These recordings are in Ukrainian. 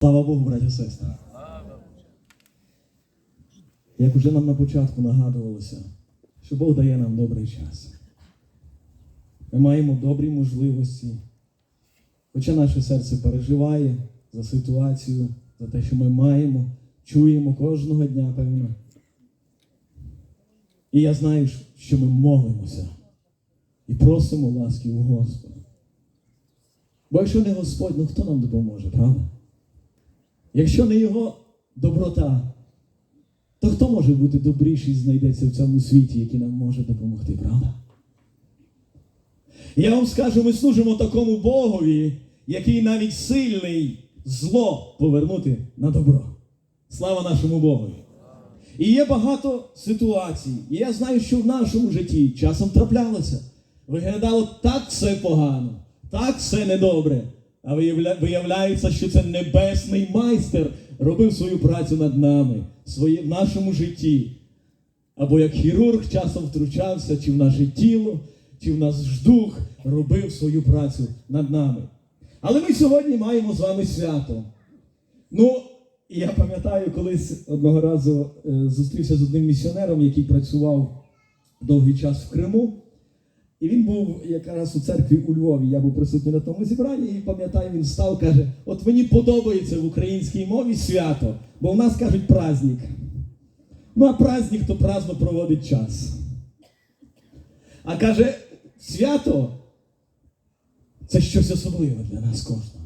Слава Богу, браті сестри. Як уже нам на початку нагадувалося, що Бог дає нам добрий час. Ми маємо добрі можливості. Хоча наше серце переживає за ситуацію, за те, що ми маємо, чуємо кожного дня, певно. І я знаю, що ми молимося і просимо ласки у Господа. Бо якщо не Господь, ну хто нам допоможе, правда? Якщо не Його доброта, то хто може бути добріший знайдеться в цьому світі, який нам може допомогти, правда? Я вам скажу, ми служимо такому Богові, який навіть сильний зло повернути на добро. Слава нашому Богові! І є багато ситуацій. І я знаю, що в нашому житті часом траплялося. Виглядало так все погано, так все недобре. А виявляється, що це небесний майстер робив свою працю над нами, в нашому житті. Або як хірург часом втручався, чи в наше тіло, чи в наш дух робив свою працю над нами. Але ми сьогодні маємо з вами свято. Ну, я пам'ятаю, колись одного разу е, зустрівся з одним місіонером, який працював довгий час в Криму. І він був якраз у церкві у Львові. Я був присутній на тому зібранні, і пам'ятаю, він став, каже: от мені подобається в українській мові свято, бо в нас кажуть праздник. Ну, а праздник то праздно проводить час. А каже, свято це щось особливе для нас кожного.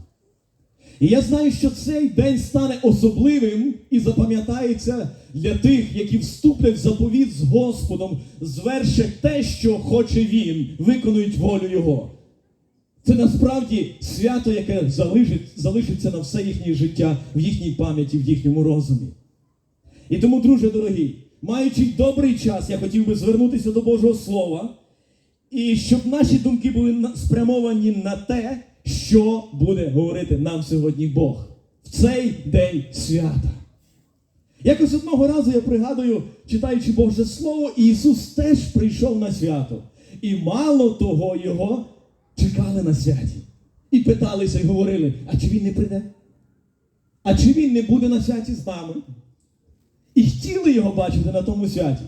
І я знаю, що цей день стане особливим і запам'ятається для тих, які вступлять в заповіт з Господом, звершать те, що хоче Він, виконують волю Його. Це насправді свято, яке залишить, залишиться на все їхнє життя в їхній пам'яті, в їхньому розумі. І тому, друже дорогий, маючи добрий час, я хотів би звернутися до Божого Слова, і щоб наші думки були спрямовані на те, що буде говорити нам сьогодні Бог в цей день свята. Якось одного разу я пригадую, читаючи Боже Слово, Ісус теж прийшов на свято. І мало того його чекали на святі. І питалися і говорили, а чи він не прийде? А чи він не буде на святі з нами? І хотіли його бачити на тому святі.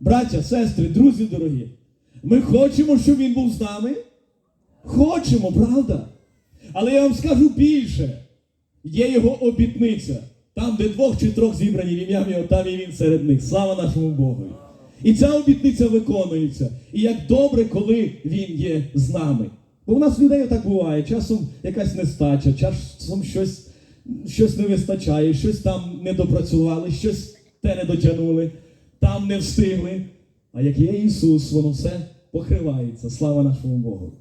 Браття, сестри, друзі дорогі, ми хочемо, щоб він був з нами. Хочемо, правда? Але я вам скажу більше. Є його обітниця. Там, де двох чи трьох зібрані в ім'я його, там і він серед них. Слава нашому Богу. І ця обітниця виконується. І як добре, коли він є з нами. Бо в нас людей так буває. Часом якась нестача, часом щось, щось не вистачає, щось там не допрацювали, щось те не дотягнули, там не встигли. А як є Ісус, воно все покривається. Слава нашому Богу.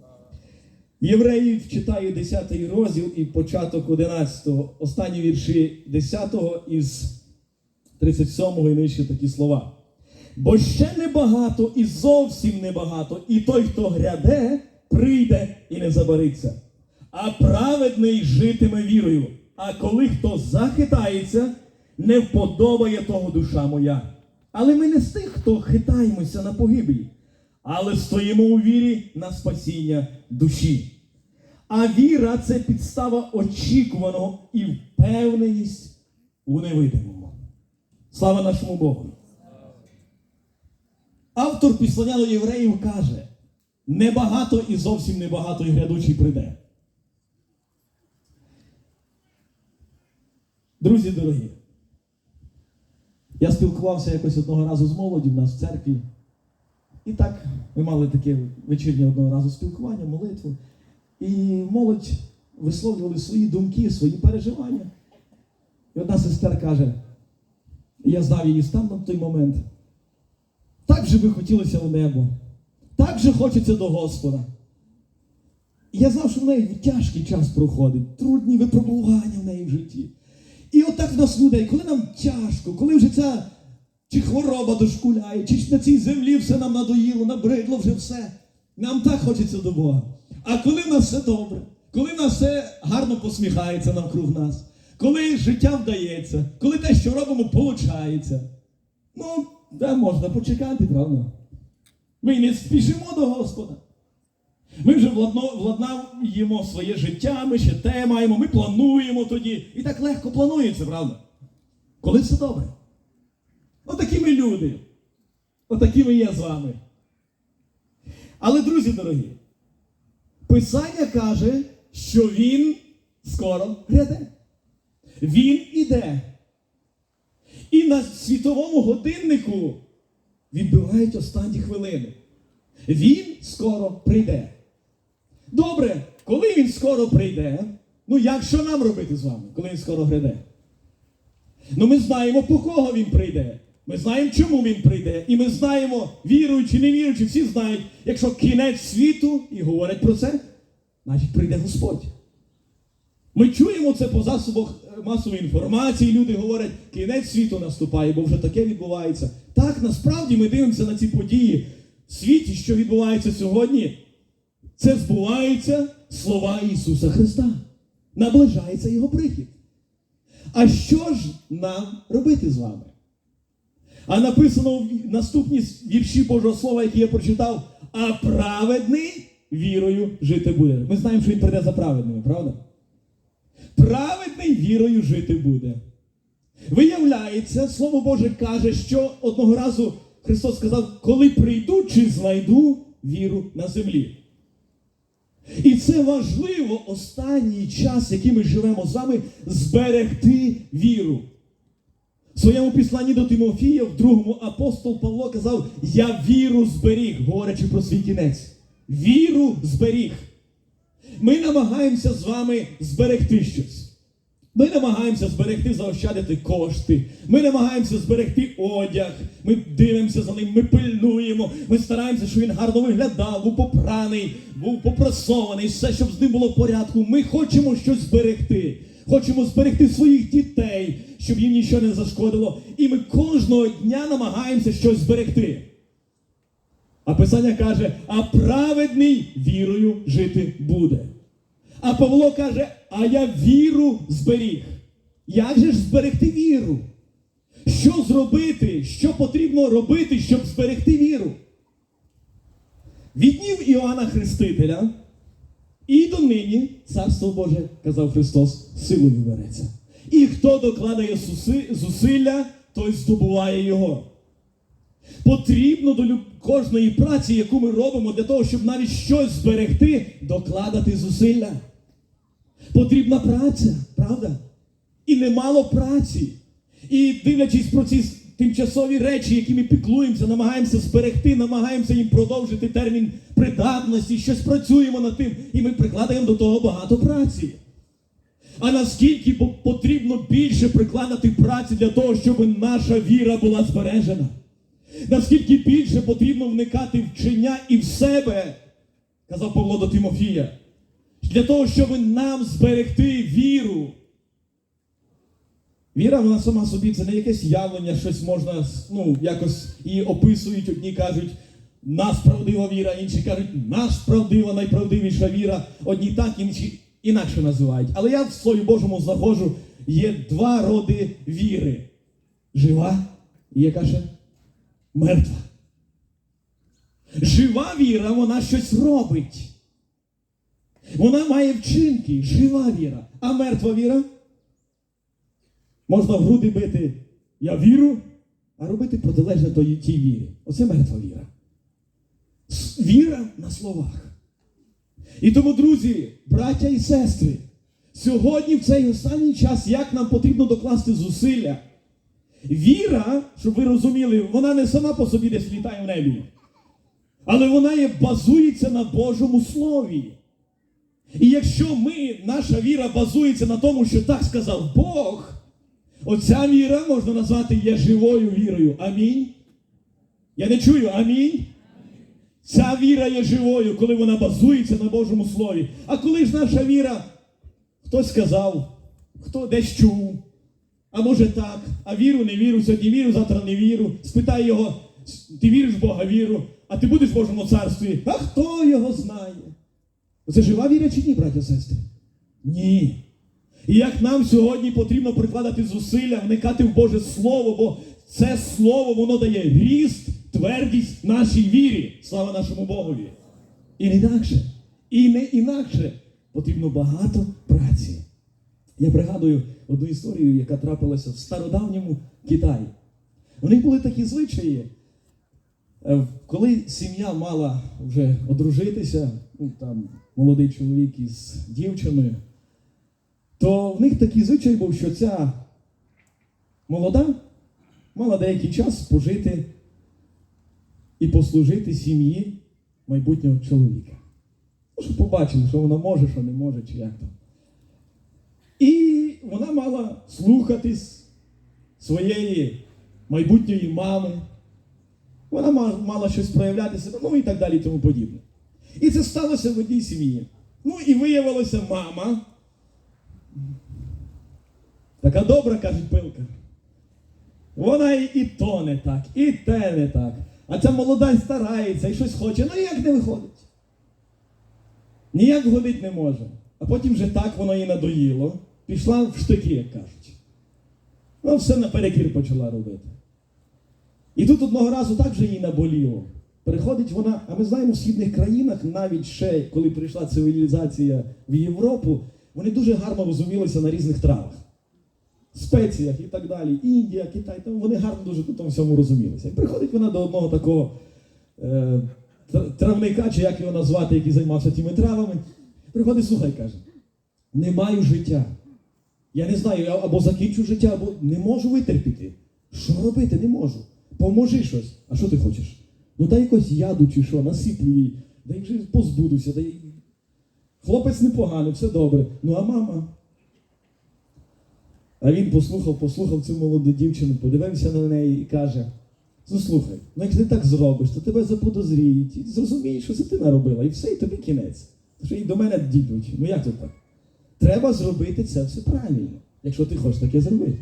Євреїв читаю 10 розділ і початок 11, останні вірші 10 із 37 і нижче такі слова. Бо ще небагато і зовсім небагато, і той, хто гряде, прийде і не забариться. А праведний житиме вірою. А коли хто захитається, не вподобає того душа моя. Але ми не з тих, хто хитаємося на погибелі, але стоїмо у вірі на спасіння душі. А віра це підстава очікуваного і впевненість у невидимому. Слава нашому Богу. Автор післання до євреїв каже: небагато і зовсім небагато і грядучий прийде. Друзі дорогі, я спілкувався якось одного разу з молоді в нас в церкві. І так ми мали таке вечірнє одного разу спілкування, молитву. І молодь висловлювали свої думки, свої переживання. І одна сестер каже, я знав її стан на той момент. Так же би хотілося в небо, так же хочеться до Господа. І я знав, що в неї тяжкий час проходить, трудні випробування в неї в житті. І отак в нас людей, коли нам тяжко, коли вже ця чи хвороба дошкуляє, чи ж на цій землі все нам надоїло, набридло вже все. Нам так хочеться до Бога. А коли в нас все добре, коли в нас все гарно посміхається навкруг нас, коли життя вдається, коли те, що робимо, виходить, ну, де можна почекати, правда? Ми не спішимо до Господа. Ми вже владнаємо своє життя, ми ще те маємо, ми плануємо тоді. І так легко планується, правда? Коли все добре. Отакі ми люди. Отакі ми є з вами. Але, друзі дорогі, Писання каже, що він скоро гряде. Він іде. І на світовому годиннику відбивають останні хвилини. Він скоро прийде. Добре, коли він скоро прийде, ну як що нам робити з вами, коли він скоро гряде? Ну ми знаємо, по кого він прийде. Ми знаємо, чому він прийде. І ми знаємо, віруючи, не віруючи, всі знають, якщо кінець світу і говорять про це, значить прийде Господь. Ми чуємо це по засобах е, масової інформації. Люди говорять, кінець світу наступає, бо вже таке відбувається. Так, насправді ми дивимося на ці події в світі, що відбувається сьогодні. Це збуваються слова Ісуса Христа. Наближається Його прихід. А що ж нам робити з вами? А написано в наступні вірші Божого Слова, які я прочитав, а праведний вірою жити буде. Ми знаємо, що він прийде за праведними, правда? Праведний вірою жити буде. Виявляється, Слово Боже каже, що одного разу Христос сказав, коли прийду, чи знайду віру на землі. І це важливо останній час, який ми живемо з вами, зберегти віру. Своєму післанні до Тимофія, в другому апостол Павло казав: Я віру зберіг, говорячи про свій кінець. Віру зберіг. Ми намагаємося з вами зберегти щось. Ми намагаємося зберегти, заощадити кошти. Ми намагаємося зберегти одяг. Ми дивимося за ним, ми пильнуємо. Ми стараємося, щоб він гарно виглядав, був попраний, був попрасований, все, щоб з ним було в порядку. Ми хочемо щось зберегти. Хочемо зберегти своїх дітей, щоб їм нічого не зашкодило. І ми кожного дня намагаємося щось зберегти. А Писання каже, а праведний вірою жити буде. А Павло каже, а я віру зберіг. Як же ж зберегти віру? Що зробити? Що потрібно робити, щоб зберегти віру? Від днів Іоанна Хрестителя і донині Царство Боже, казав Христос, силою береться. І хто докладає зусилля, той здобуває його. Потрібно до кожної праці, яку ми робимо, для того, щоб навіть щось зберегти, докладати зусилля. Потрібна праця, правда? І немало праці. І дивлячись про ці тимчасові речі, які ми піклуємося, намагаємося зберегти, намагаємося їм продовжити термін придатності, щось працюємо над тим, і ми прикладаємо до того багато праці. А наскільки потрібно більше прикладати праці для того, щоб наша віра була збережена? Наскільки більше потрібно вникати в вчення і в себе, казав Павло до Тимофія, для того, щоб нам зберегти віру. Віра, вона сама собі, це не якесь явлення, щось можна, ну, якось її описують, одні кажуть, нас правдива віра, інші кажуть, наш правдива, найправдивіша віра. Одні так, інші інакше називають. Але я в Слові Божому знаходжу, є два роди віри. Жива і яка ще? Мертва. Жива віра, вона щось робить. Вона має вчинки, жива віра. А мертва віра? Можна в груди бити я віру, а робити протилежне тій вірі. Оце мертва віра. Віра на словах. І тому, друзі, браття і сестри, сьогодні в цей останній час, як нам потрібно докласти зусилля. Віра, щоб ви розуміли, вона не сама по собі десь літає в небі. Але вона є, базується на Божому Слові. І якщо ми, наша віра базується на тому, що так сказав Бог, оця віра можна назвати є живою вірою. Амінь. Я не чую, амінь. Ця віра є живою, коли вона базується на Божому Слові. А коли ж наша віра, хтось сказав, хто десь чув, а може так, а віру, не віру, сьогодні віру, завтра не віру. Спитай його, ти віриш в Бога віру, а ти будеш в Божому царстві. А хто його знає? Це жива віра чи ні, браття сестри? Ні. І як нам сьогодні потрібно прикладати зусилля, вникати в Боже Слово, бо це Слово, воно дає ріст, твердість нашій вірі. Слава нашому Богові. І не інакше. І не інакше потрібно багато праці. Я пригадую одну історію, яка трапилася в стародавньому Китаї. У них були такі звичаї, е, коли сім'я мала вже одружитися, ну там молодий чоловік із дівчиною, то в них такий звичай був, що ця молода мала деякий час пожити і послужити сім'ї майбутнього чоловіка. Ну, щоб побачили, що вона може, що не може, чи як там. І вона мала слухатись своєї майбутньої мами. Вона мала щось проявляти себе, ну і так далі, і тому подібне. І це сталося в одній сім'ї. Ну і виявилося мама. Така добра, каже пилка. Вона і, і то не так, і те не так. А ця молода старається і щось хоче, ну ніяк не виходить. Ніяк годить не може. А потім вже так воно їй надоїло. Пішла в штики, як кажуть. Ну, все наперекір почала робити. І тут одного разу так же їй наболіло. Приходить вона, а ми знаємо, в східних країнах, навіть ще коли прийшла цивілізація в Європу, вони дуже гарно розумілися на різних травах. Спеціях і так далі. Індія, Китай, там вони гарно дуже тут тому всьому розумілися. І приходить вона до одного такого е, травника, чи як його назвати, який займався тими травами. Приходить, слухай, каже, не маю життя. Я не знаю, я або закінчу життя, або не можу витерпіти. Що робити? Не можу. Поможи щось. А що ти хочеш? Ну дай якось яду чи що, насиплю їй, дай вже позбудуся, дай. Хлопець непоганий, все добре. Ну а мама. А він послухав, послухав цю молоду дівчину, подивився на неї і каже: ну слухай, ну як ти так зробиш, то тебе заподозріють, і зрозумієш, що це ти наробила, і все, і тобі кінець. Що і до мене дідуть. Ну як тут так? Треба зробити це все правильно, якщо ти хочеш таке зробити.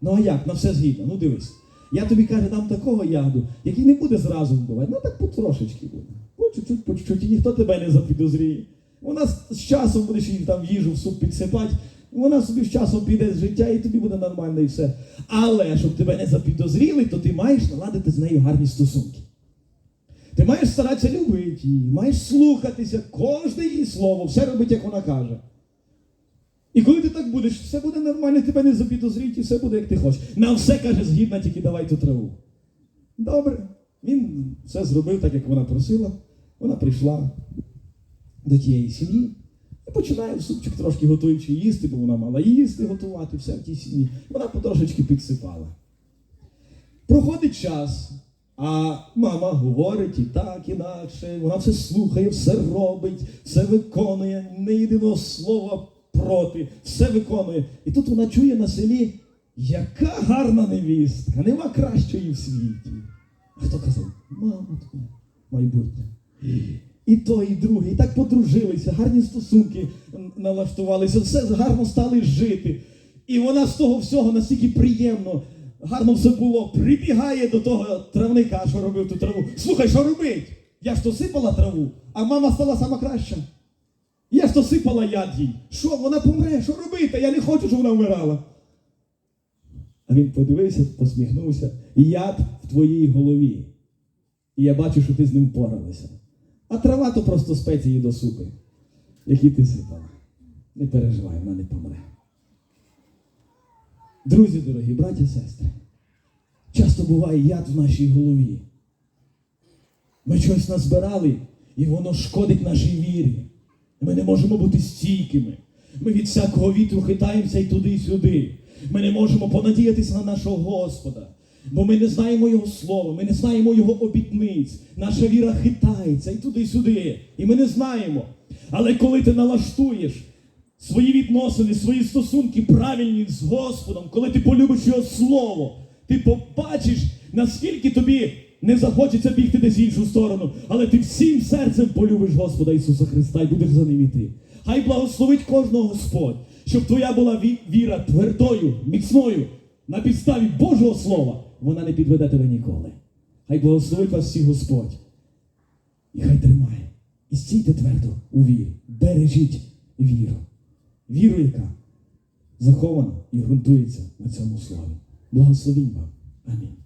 Ну а як? На все згідно. Ну дивись. Я тобі каже, дам такого яду, який не буде зразу вбивати, ну так потрошечки буде. По чуть-чуть, по чуть-чуть, і ніхто тебе не запідозріє. Вона з з часом будеш їй там їжу в суп підсипати, вона собі з часом піде з життя і тобі буде нормально і все. Але щоб тебе не запідозріли, то ти маєш наладити з нею гарні стосунки. Ти маєш старатися любити її, маєш слухатися, кожне її слово, все робити, як вона каже. І коли ти так будеш, все буде нормально, тебе не запідозріють, і все буде, як ти хочеш. На все каже, згідно, тільки давай ту траву. Добре. Він все зробив так, як вона просила. Вона прийшла до тієї сім'ї починає супчик трошки готуючи їсти, бо вона мала їсти, готувати, все в тій сім'ї. Вона потрошечки підсипала. Проходить час, а мама говорить і так, інакше, вона все слухає, все робить, все виконує, не єдиного слова проти, все виконує. І тут вона чує на селі, яка гарна невістка, нема кращої в світі. А хто казав? Мама твоя, майбутня. І той, і другий, і так подружилися, гарні стосунки налаштувалися, все гарно стали жити. І вона з того всього настільки приємно, гарно все було, прибігає до того травника, що робив ту траву. Слухай, що робить? Я ж то сипала траву, а мама стала сама краща. Я ж то сипала яд їй. Що, вона помре, що робити? Я не хочу, щоб вона вмирала. А він подивився, посміхнувся. Яд в твоїй голові. І я бачу, що ти з ним впоралася. А трава то просто спеції до супи, які ти сипала. Не переживай, вона не помре. Друзі дорогі, браті, сестри, часто буває яд в нашій голові. Ми щось назбирали, і воно шкодить нашій вірі. Ми не можемо бути стійкими. Ми від всякого вітру хитаємося і туди, і сюди. Ми не можемо понадіятися на нашого Господа. Бо ми не знаємо Його слова, ми не знаємо Його обітниць. Наша віра хитається і туди, і сюди. І ми не знаємо. Але коли ти налаштуєш свої відносини, свої стосунки правильні з Господом, коли ти полюбиш Його Слово, ти побачиш, наскільки тобі не захочеться бігти десь в іншу сторону, але ти всім серцем полюбиш Господа Ісуса Христа і будеш за ним іти. Хай благословить кожного Господь, щоб твоя була віра твердою, міцною, на підставі Божого Слова, вона не підведе тебе ніколи. Хай благословить вас всіх Господь. І хай тримає. І стійте твердо у вірі. Бережіть віру. Віру, яка захована і ґрунтується на цьому слові. Благословінь вам. Амінь.